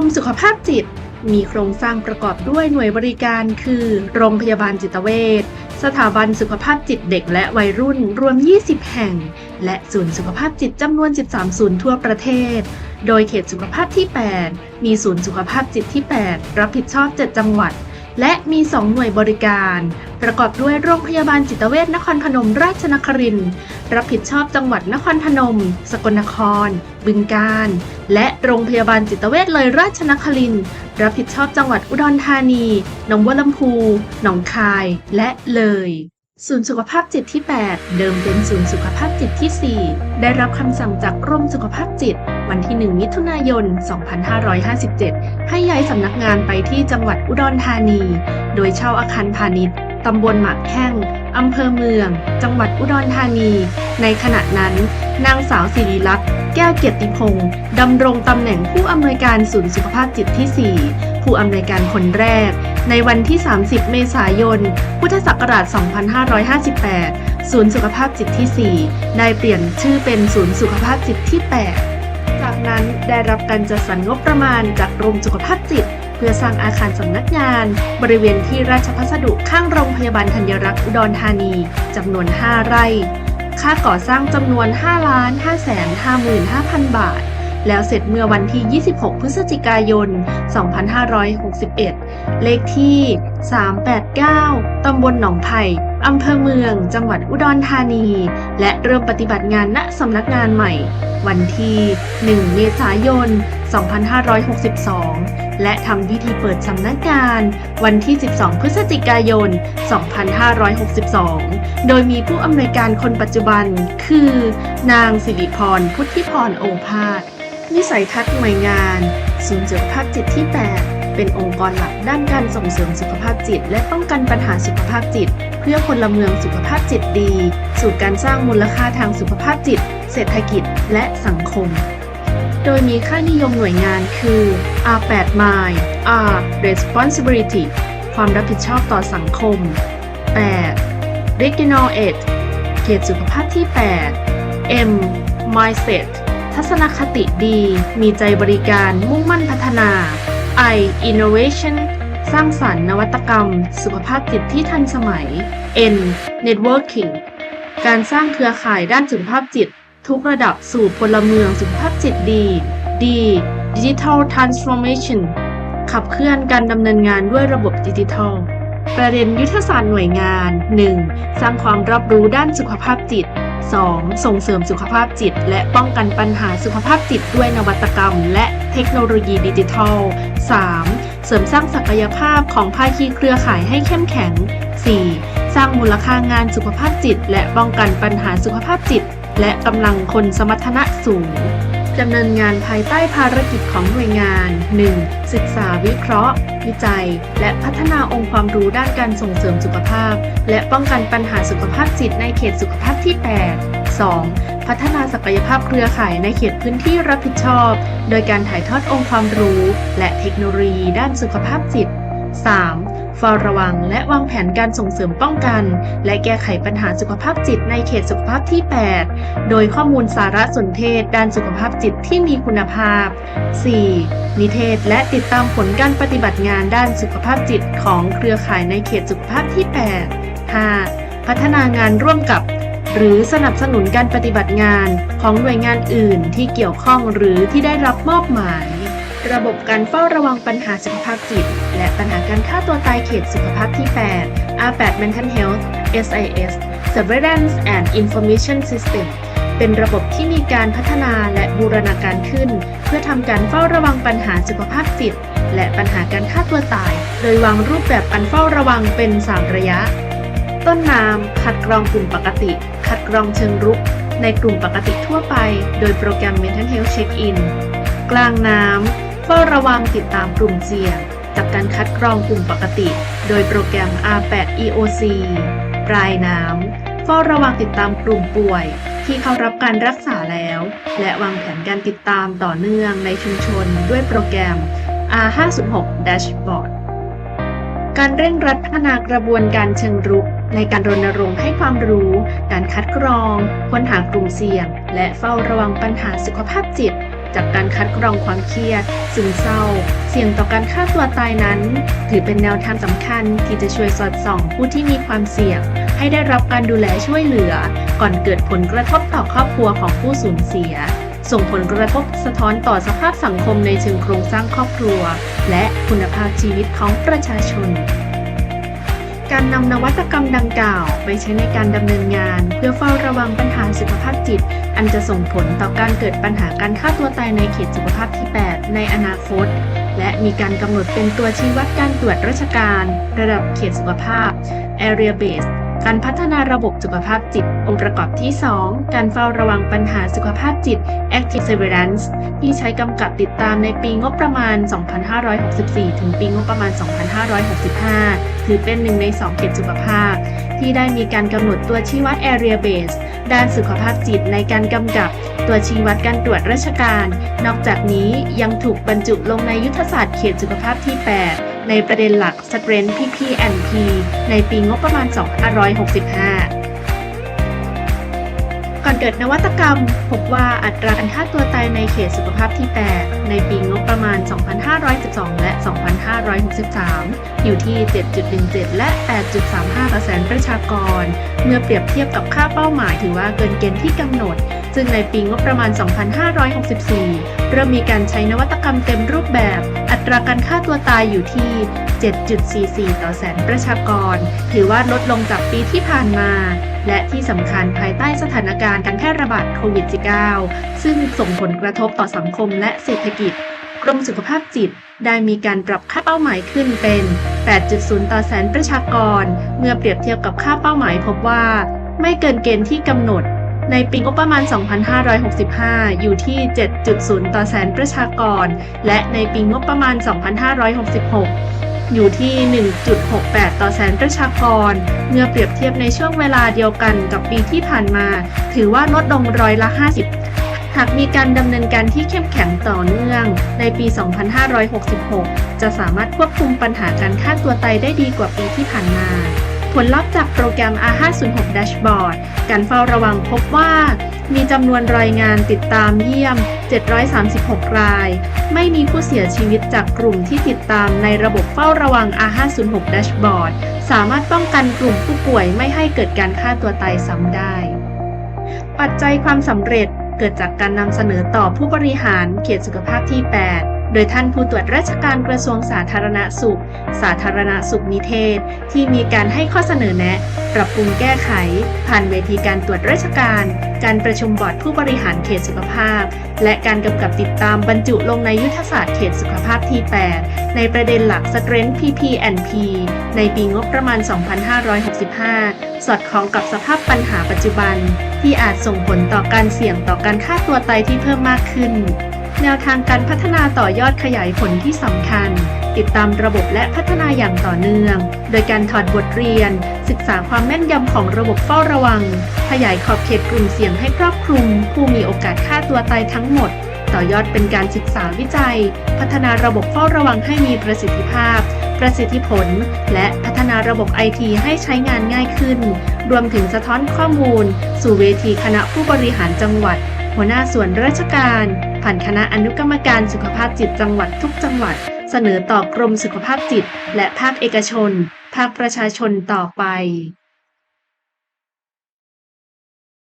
มสุขภาพจิต มีโครงสร้างประกอบด้วยหน่วยบริการคือ โรงพยาบาลจิตเวชสถาบันสุขภาพจิตเด็กและวัยรุ่นรวม 20 แห่ง และศูนย์สุขภาพจิตจำนวน 13 ศูนย์ทั่วประเทศ โดยเขตสุขภาพที่ 8 มีศูนย์สุขภาพจิตที่ 8 รับผิดชอบ 7 จังหวัด และมี 2 หน่วยบริการ ประกอบด้วยโรงพยาบาลจิตเวชนครพนมราชนครินรับผิดชอบจังหวัดนครพนม สกลนคร บึงกาฬและโรงพยาบาลจิตเวชเลยราชนครินรับผิดชอบจังหวัดอุดรธานี หนองบัวลำพู หนองคาย และเลย ศูนย์สุขภาพจิตที่ 8 เดิมเป็นศูนย์สุขภาพจิตที่ 4 ได้รับคำสั่งจากกรมสุขภาพจิต วันที่ 1 มิถุนายน 2557 ให้ย้ายสำนักงานไปที่จังหวัดอุดรธานี โดยเช่าอาคารพาณิชย์ตำบลหมากแข้งอำเภอเมือง จังหวัดอุดรธานี ในขณะนั้น นางสาวสิริลักษณ์ แก้วเกียรติพงศ์ดำรงตำแหน่งผู้อำนวยการศูนย์สุขภาพจิตที่ 4 ผู้อำนวยการคนแรก ในวันที่ 30 เมษายน พุทธศักราช 2558 ศูนย์สุขภาพจิตที่ 4 ได้เปลี่ยนชื่อเป็นศูนย์สุขภาพจิตที่ 8 จากนั้นได้รับการจัดสรรงบประมาณจากกรมสุขภาพจิตเพื่อสร้างอาคารสำนักงาน บริเวณที่ราชพัสดุข้างโรงพยาบาลธัญรักษ์อุดรธานีจำนวน 5 ไร่ ค่าก่อสร้างจำนวน5ล้าน5 55,000 บาท แล้วเสร็จเมื่อวันที่ 26 พฤศจิกายน 2561 เลขที่ 389 ตำบลหนองไผ่อำเภอเมือง จังหวัดอุดรธานี และเริ่มปฏิบัติงานณสำนักงานใหม่ วันที่ 1 เมษายน 2562 และทำพิธีเปิดสำนักงาน วันที่ 12 พฤศจิกายน 2562 โดยมีผู้อำนวยการคนปัจจุบัน คือ นางสิริพร พุทธิพรโอภาส วิสัยทัศน์หน่วยงาน ศูนย์สุขภาพจิตที่ 8 เป็นองค์กรหลักด้านการส่งเสริมสุขภาพจิต และป้องกันปัญหาสุขภาพจิต เพื่อพลเมืองสุขภาพจิตดี สู่การสร้างมูลค่าทางสุขภาพจิต เศรษฐกิจและสังคม โดยมีค่านิยมหน่วยงานคือ R8 Mind R Responsibility ความรับผิดชอบต่อสังคม 8 Regional Aid เขตสุขภาพที่ 8 M Mindset ทัศนคติดี มีใจบริการมุ่งมั่นพัฒนา I Innovation สร้างสรรค์นวัตกรรม สุขภาพจิตที่ทันสมัย N Networking การสร้างเครือข่ายด้านสุขภาพจิต ทุกระดับสู่พลเมืองสุขภาพจิตดี D Digital Transformation ขับเคลื่อนการดำเนินงานด้วยระบบดิจิทัล ประเด็นยุทธศาสตร์หน่วยงาน 1. สร้างความรับรู้ด้านสุขภาพจิต 2. ส่งเสริมสุขภาพจิต และป้องกันปัญหาสุขภาพจิตด้วยนวัตกรรม และเทคโนโลยีดิจิทัล 3. เสริมสร้างศักยภาพของภาคีเครือข่ายให้เข้มแข็ง 4. สร้างมูลค่างานสุขภาพจิต และป้องกันปัญหาสุขภาพจิต และกำลังคนสมรรถนะสูง ดำเนินงานภายใต้ภารกิจของหน่วยงาน 1. ศึกษาวิเคราะห์ วิจัย และพัฒนาองค์ความรู้ด้านการส่งเสริมสุขภาพ และป้องกันปัญหาสุขภาพจิตในเขตสุขภาพที่ 8 2. พัฒนาศักยภาพเครือข่ายในเขตพื้นที่รับผิดชอบ โดยการถ่ายทอดองค์ความรู้ และเทคโนโลยีด้านสุขภาพจิต 3. ฝ้าระวัง และวางแผนการส่งเสริมป้องกัน และแก้ไขปัญหาสุขภาพจิตในเขตสุขภาพที่ 8 โดยข้อมูลสารสนเทศ ด้านสุขภาพจิตที่มีคุณภาพ 4. นิเทศและติดตามผลการปฏิบัติงานด้านสุขภาพจิตของเครือข่ายในเขตสุขภาพที่ 8 5. พัฒนางานร่วมกับหรือสนับสนุนการปฏิบัติงานของหน่วยงานอื่นที่เกี่ยวข้องหรือที่ได้รับมอบหมาย ระบบการเฝ้าระวังปัญหาสุขภาพจิต และปัญหาการฆ่าตัวตายเขตสุขภาพที่ 8 R8 Mental Health SIS Surveillance and Information System เป็นระบบที่มีการพัฒนาและบูรณาการขึ้น เพื่อทำการเฝ้าระวังปัญหาสุขภาพจิต และปัญหาการฆ่าตัวตาย โดยวางรูปแบบการเฝ้าระวังเป็น 3 ระยะ ต้นน้ำคัดกรองกลุ่มปกติ คัดกรองเชิงรุก ในกลุ่มปกติทั่วไป โดยโปรแกรม Mental Health Check-in กลางน้ำ เฝ้าระวังติดตามกลุ่มเสี่ยงจากการคัดกรองกลุ่มปกติ โดยโปรแกรม R8 EOC ปลายน้ำ เฝ้าระวังติดตามกลุ่มป่วย ที่เข้ารับการรักษาแล้ว และวางแผนการติดตามต่อเนื่องในชุมชนด้วยโปรแกรม R506 Dashboard การเร่งรัดพัฒนากระบวนการเชิงรุก ในการรณรงค์ให้ความรู้ การคัดกรอง ค้นหากลุ่มเสี่ยง และเฝ้าระวังปัญหาสุขภาพจิต จากการคัดกรองความเครียด ซึมเศร้า เสี่ยงต่อการฆ่าตัวตายนั้น ถือเป็นแนวทางสำคัญที่จะช่วยสอดส่องผู้ที่มีความเสี่ยง ให้ได้รับการดูแลช่วยเหลือ ก่อนเกิดผลกระทบต่อครอบครัวของผู้สูญเสีย ส่งผลกระทบสะท้อนต่อสภาพสังคมในเชิงโครงสร้างครอบครัว และคุณภาพชีวิตของประชาชน การนำนวัตกรรมดังกล่าว ไปใช้ในการดำเนินงาน เพื่อเฝ้าระวังปัญหาสุขภาพจิต อันจะส่งผลต่อการเกิดปัญหาการฆ่าตัวตายในเขตสุขภาพที่ 8 ในอนาคต และมีการกำหนดเป็นตัวชี้วัดการตรวจราชการ ระดับเขตสุขภาพ area based การพัฒนาระบบสุขภาพจิต องค์ประกอบที่ 2 การเฝ้าระวังปัญหาสุขภาพจิต active surveillance ที่ใช้กำกับติดตามในปีงบประมาณ 2564 ถึงปีงบประมาณ 2565 ถือเป็นหนึ่งใน 2เขตสุขภาพ ที่ได้มีการกำหนดตัวชี้วัด area base ด้านสุขภาพจิตในการกำกับตัวชี้วัดการตรวจราชการ นอกจากนี้ยังถูกบรรจุลงในยุทธศาสตร์เขตสุขภาพที่ 8 ในประเด็นหลัก Strength PP&P ในปีงบประมาณ 2565 ก่อนเกิดนวัตกรรม พบว่าอัตราการฆ่าตัวตายในเขตสุขภาพที่ 8 ในปีงบประมาณ 2512 และ 2563 อยู่ที่ 7.17 และ 8.35%ประชากร เมื่อเปรียบเทียบกับค่าเป้าหมายถือว่าเกินเกณฑ์ที่กำหนด ซึ่งในปีงบประมาณ 2564 เริ่มมีการใช้นวัตกรรมเต็มรูปแบบ อัตราการฆ่าตัวตายอยู่ที่ 7.44 ต่อแสนประชากร ถือว่าลดลงจากปีที่ผ่านมา และที่สำคัญภายใต้สถานการณ์การแพร่ระบาดโควิด -19 ซึ่งส่งผลกระทบต่อสังคมและเศรษฐกิจ กรมสุขภาพจิตได้มีการปรับค่าเป้าหมายขึ้นเป็น 8.0 ต่อแสนประชากร เมื่อเปรียบเทียบกับค่าเป้าหมายพบว่า ไม่เกินเกณฑ์ที่กำหนด ในปีงบประมาณ 2565 อยู่ที่ 7.0 ต่อแสนประชากร และในปีงบประมาณ 2566 อยู่ที่ 1.68 ต่อแสนประชากร เมื่อเปรียบเทียบในช่วงเวลาเดียวกันกับปีที่ผ่านมา ถือว่าลดลงร้อยละ 50 หากมีการดำเนินการที่เข้มแข็งต่อเนื่อง ในปี 2566 จะสามารถควบคุมปัญหาการฆ่าตัวตายได้ดีกว่าปีที่ผ่านมาผลลัพธ์จากโปรแกรม R506 Dashboard การเฝ้าระวังพบว่า มีจำนวนรายงานติดตามเยี่ยม 736 ราย ไม่มีผู้เสียชีวิตจากกลุ่มที่ติดตามในระบบเฝ้าระวัง R506 Dashboard สามารถป้องกันกลุ่มผู้ป่วยไม่ให้เกิดการฆ่าตัวตายซ้ำได้ ปัจจัยความสำเร็จเกิดจากการนำเสนอต่อผู้บริหารเขตสุขภาพที่ 8 โดยท่านผู้ตรวจราชการกระทรวงสาธารณสุข สาธารณสุขนิเทศ ที่มีการให้ข้อเสนอแนะ ปรับปรุงแก้ไข ผ่านเวทีการตรวจราชการ การประชุมบอร์ดผู้บริหารเขตสุขภาพ และการกำกับติดตามบรรจุลงในยุทธศาสตร์เขตสุขภาพที่ 8 ในประเด็นหลัก Strength PP&P ในปีงบประมาณ 2565 สอดคล้องกับสภาพปัญหาปัจจุบัน ที่อาจส่งผลต่อการเสี่ยงต่อการฆ่าตัวตายที่เพิ่มมากขึ้น แนวทางการพัฒนาต่อยอดขยายผลที่สำคัญ ติดตามระบบและพัฒนาอย่างต่อเนื่อง โดยการถอดบทเรียน ศึกษาความแม่นยำของระบบเฝ้าระวัง ขยายขอบเขตกลุ่มเสี่ยงให้ครอบคลุม ผู้มีโอกาสฆ่าตัวตายทั้งหมด ต่อยอดเป็นการศึกษาวิจัย พัฒนาระบบเฝ้าระวังให้มีประสิทธิภาพ ประสิทธิผล และพัฒนาระบบไอทีให้ใช้งานง่ายขึ้น รวมถึงสะท้อนข้อมูล สู่เวทีคณะผู้บริหารจังหวัด หัวหน้าส่วนราชการ ผ่านคณะอนุกรรมการสุขภาพจิตจังหวัดทุกจังหวัด เสนอต่อกรมสุขภาพจิต และภาคเอกชน ภาคประชาชนต่อไป